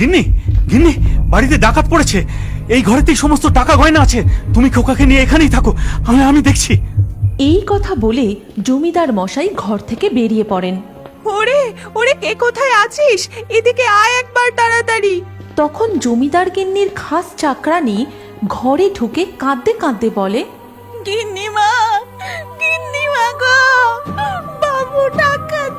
গিন্নি গিন্নি বাড়িতে ডাকাত পড়েছে। এই ঘরেতেই সমস্ত টাকা গয়না আছে। তুমি খোকাকে নিয়ে এখানেই থাকো। আমি আমি দেখছি। এই কথা বলে জমিদার মশাই ঘর থেকে বেরিয়ে পড়েন। ওরে ওরে কে কোথায় আছিস? এদিকে আয় একবার তাড়াতাড়ি। তখন জমিদার গিন্নির খাস চাকরানি ঘরে ঢুকে কাঁদতে কাঁদতে বলে গিন্নিমা গিন্নিমা গো বাবু ডাকাতের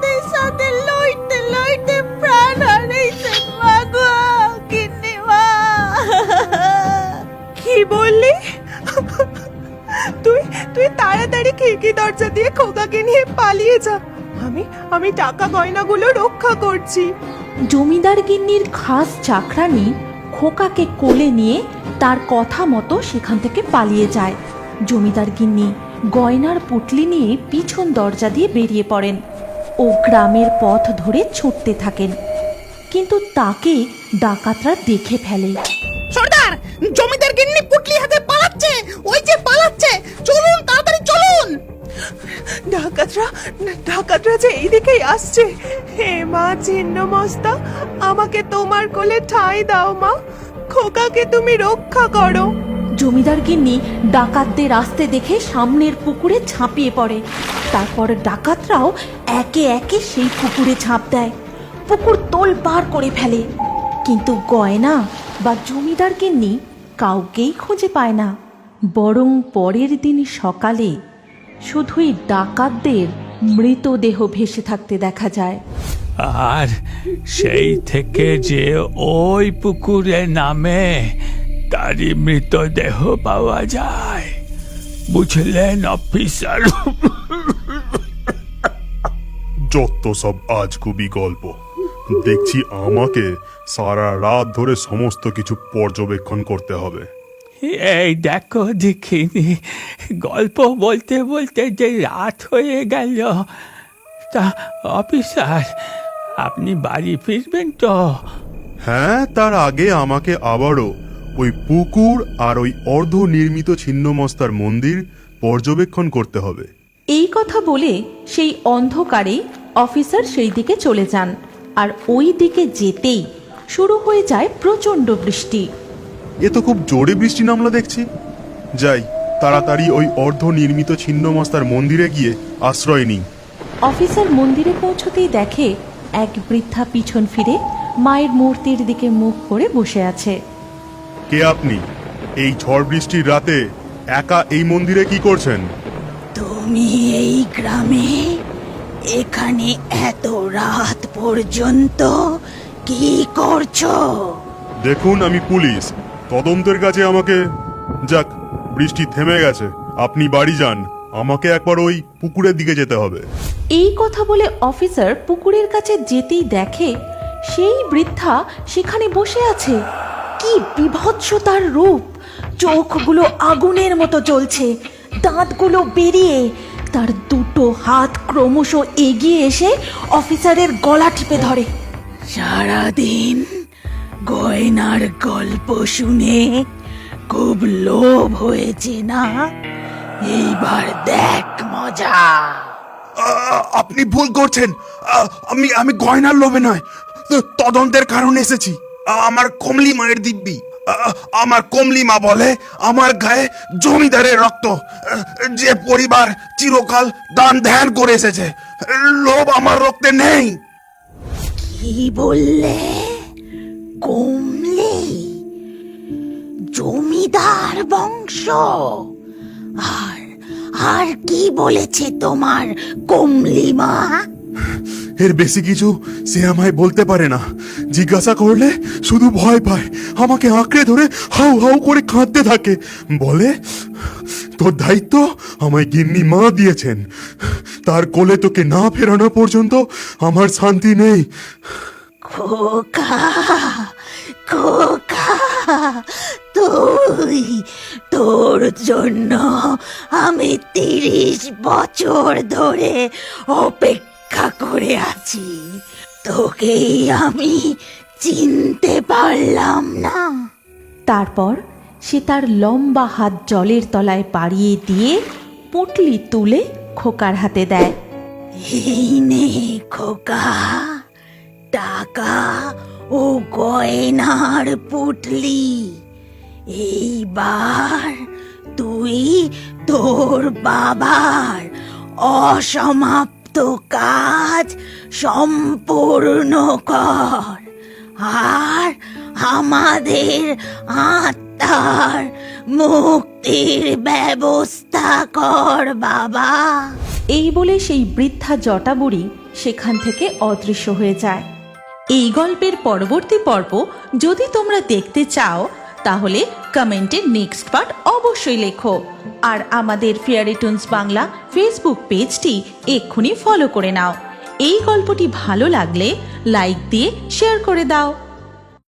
তুই তাড়াতাড়ি খিড়কি দরজা দিয়ে খোকাকে নিয়ে পালিয়ে যা। আমি আমি টাকা গয়নাগুলো রক্ষা করছি। জমিদার গিন্নির খাস চাকরানি খোকাকে কোলে নিয়ে তার কথা মতো সেখান থেকে পালিয়ে যায়। জমিদার গিন্নি গয়নার পুটলি নিয়ে পিছন দরজা দিয়ে বেরিয়ে পড়েন ও গ্রামের পথ ধরে ছুটতে থাকেন। কিন্তু তাকে ডাকাতরা দেখে ফেলে। সর্দার জমিদার গিন্নি পুটলি হাতে পালাচ্ছে ওই যে পালাচ্ছে। চলুন ডাকাতরা ডাকাতরা যে এইদিকেই আসছে। হে মা, ছিন্ন মস্তা, আমাকে তোমার কোলে ঠাঁই দাও মা। খোকাকে তুমি রক্ষা করো। জমিদার গিন্নি ডাকাতদের আসতে দেখে সামনের পুকুরে ঝাঁপিয়ে পড়ে। তারপর ডাকাতরাও একে একে সেই পুকুরে ঝাঁপ দেয়। পুকুর তোল পার করে ফেলে। কিন্তু গয়না বা জমিদার গিন্নি কাউকেই খুঁজে পায় না। বরং পরের দিন সকালে শুধুই ডাকাতদের মৃতদেহ ভেসে থাকতে দেখা যায়। আর সেই থেকে যে ওই পুকুরে নামে তারই মৃতদেহ পাওয়া যায়। বুঝলেন অফিসার? যত সব আজগুবি গল্প। দেখছি আমাকে সারা রাত ধরে সমস্ত কিছু পর্যবেক্ষণ করতে হবে। এই দেখো দেখিনি গল্প বলতে বলতে যে রাত হয়ে গেল। তা অফিসার আপনি বাড়ি ফিরবেন তো? হ্যাঁ তার আগে আমাকে আবারও ওই পুকুর আর ওই অর্ধ নির্মিত ছিন্নমস্তার মন্দির পর্যবেক্ষণ করতে হবে। এই কথা বলে সেই অন্ধকারে অফিসার সেই দিকে চলে যান আর ওই দিকে যেতেই শুরু হয়ে যায় প্রচণ্ড বৃষ্টি। এ তো খুব জোরে বৃষ্টি নামলো দেখছি। যাই তাড়াতাড়ি ওই অর্ধ নির্মিত ছিন্নমস্তার মন্দিরে গিয়ে আশ্রয় নিই। অফিসার মন্দিরে পৌঁছতেই দেখে এক বৃদ্ধা পিছন ফিরে মায়ের মূর্তির দিকে মুখ করে বসে আছে। কে আপনি? এই ঝড় বৃষ্টির রাতে একা এই মন্দিরে কি করছেন? তুমি এই গ্রামে এখানে এত রাত পর্যন্ত কি করছ? দেখুন আমি পুলিশ। তদন্তের কাছে আমাকে যাক বৃষ্টি থেমে গেছে। আপনি বাড়ি যান। আমাকে একবার ওই পুকুরের দিকে যেতে হবে। এই কথা বলে অফিসার পুকুরের কাছে যেতেই দেখে সেই বৃদ্ধা সেখানে বসে আছে। কি বিভৎস তার রূপ! চোখগুলো আগুনের মতো জ্বলছে। দাঁতগুলো বেরিয়ে তার দুটো হাত ক্রমশ এগিয়ে এসে অফিসারের গলা টিপে ধরে। সারাদিন গয়নার গল্প শুনে খুব লোভ হয়েছে না? এইবার দেখ মজা। আপনি ভুল করছেন। আমি আমি গয়নার লোভে নয় তদন্তের কারণে এসেছি। আমার কমলি মায়ের দিব্যি। আমার কমলি মা বলে আমার গায়ে জমিদারের রক্ত। যে পরিবার চিরকাল দান ধ্যান করে এসেছে লোভ আমার রক্তে নেই। কি বললে? কমলি জমিদার বংশ। আর আর কি বলেছে তোমার কমলি মা? এর বেশি কিছু সে আমায় বলতে পারে না। জিজ্ঞাসা করলে শুধু ভয় পায়। আমাকে আঁকড়ে ধরে হাউ হাউ করে কাঁদতে থাকে। বলে, তোর দায়িত্ব আমায় গিন্নি মা দিয়েছেন। তার কোলে তোকে না ফেরানো পর্যন্ত আমার শান্তি নেই। খোকা খোকা তুই তোর জন্য আমি তিরিশ বছর ধরে অপেক্ষা করে আছি তোকেই আমি চিনতে পারলাম না তারপর সে তার লম্বা হাত জলের তলায় পাড়িয়ে দিয়ে পুটলি তুলে খোকার হাতে দেয়। এই নে খোকা। টাকা ও গয়নার পুটলি। এইবার তুই তোর বাবার অসমাপ্ত কাজ সম্পূর্ণ কর। আর আমাদের আত্মার মুক্তির ব্যবস্থা কর, বাবা। এই বলে সেই বৃদ্ধা জটা বুড়ি সেখান থেকে অদৃশ্য হয়ে যায়। এই গল্পের পরবর্তী পর্ব যদি তোমরা দেখতে চাও, তাহলে কমেন্টে নেক্সট পার্ট অবশ্যই লেখো। আর আমাদের ফেয়ারিটুনস বাংলা ফেসবুক পেজটি এক্ষুনি ফলো করে নাও। এই গল্পটি ভালো লাগলে লাইক দিয়ে শেয়ার করে দাও।